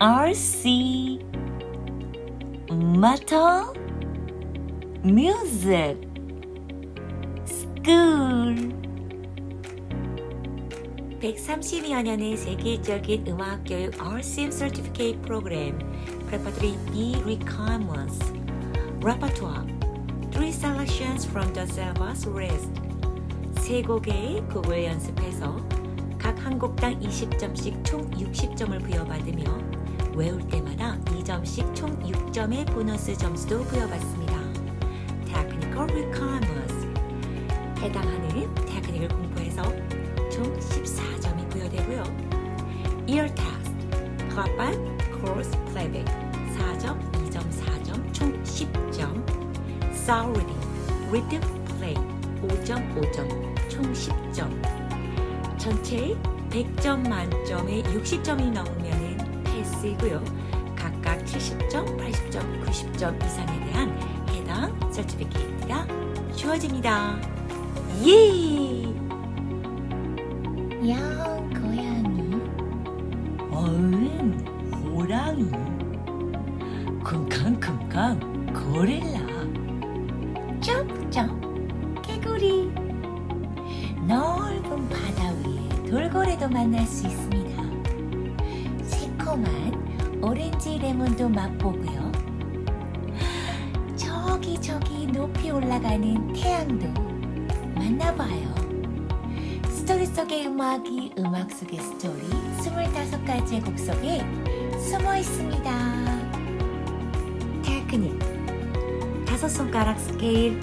RC Metal Music School 130여 년의 세계적인 음악 교육 RCM Certificate 프로그램 Preparatory B Requirements Repertoire Three selections from the syllabus list 세 곡의 곡을 연습해서 각 한 곡당 20점씩 총 60점을 부여받으며 외울 때마다 2점씩 총 6점의 보너스 점수도 부여받습니다. Technical Requirements 해당하는 테크닉을 공부해서 총 14점이 부여되고요. Ear Test, Clapback, Chorus, Playback 4점, 2점, 4점, 총 10점 Sound Reading, Rhythm, Play 5점, 5점, 총 10점 전체 100점 만점에 60점이 넘으면 패스이고요. 각각 70점, 80점, 90점 이상에 대한 해당 서티피케이트가 주어집니다. 예! 야, 고양이. 어은, 호랑이. 쿵쾅쿵쾅, 고릴라. 점점, 개구리. 넓은 바다 위에 돌고래도 만날 수 있습니다. 새콤한 오렌지 레몬도 맛보고요. 저기 저기 높이 올라가는 태양도 만나봐요. 스토리 속의 음악이 음악 속의 스토리 25가지의 곡 속에 숨어 있습니다. 테크닉. 다섯 손가락 스케일,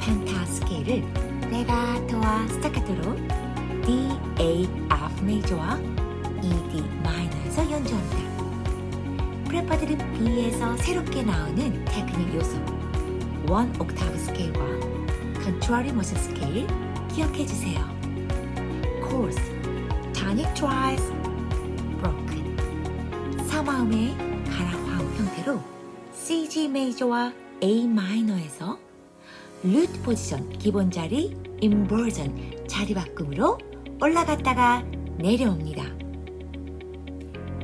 펜타 스케일을 레가토와 스타카토로 D, A, F 메이저와 E, D 마이너에서 연주합니다. 프레파드는 B에서 새롭게 나오는 테크닉 요소 원 옥타브 스케일과 컨트롤리 모션 스케일 기억해 주세요. 코스, tonic twice, broken 사마음의 가라화음 형태로 CG 메이저와 A 마이너에서 루트 포지션 기본 자리 인버전 자리 바꿈으로 올라갔다가 내려옵니다.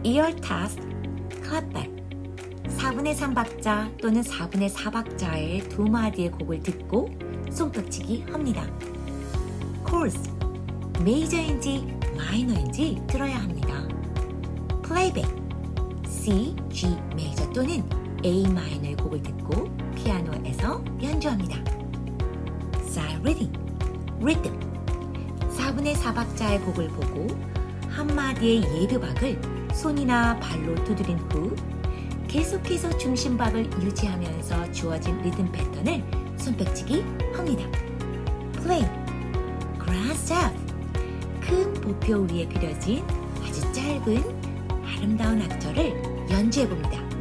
이열 타스 컷백 4분의 3박자 또는 4분의 4박자의 두 마디의 곡을 듣고 손뼉치기 합니다. 코스 메이저인지 마이너인지 들어야 합니다. 플레이백 C, G 메이저 또는 A 마이너의 곡을 듣고 피아노에서 연주합니다. Reading, rhythm 4분의 4박자의 곡을 보고 한마디의 예비박을 손이나 발로 두드린 후 계속해서 중심박을 유지하면서 주어진 리듬 패턴을 손뼉치기 합니다. Play, grass F 큰 보표 위에 그려진 아주 짧은 아름다운 악절을 연주해 봅니다. 예!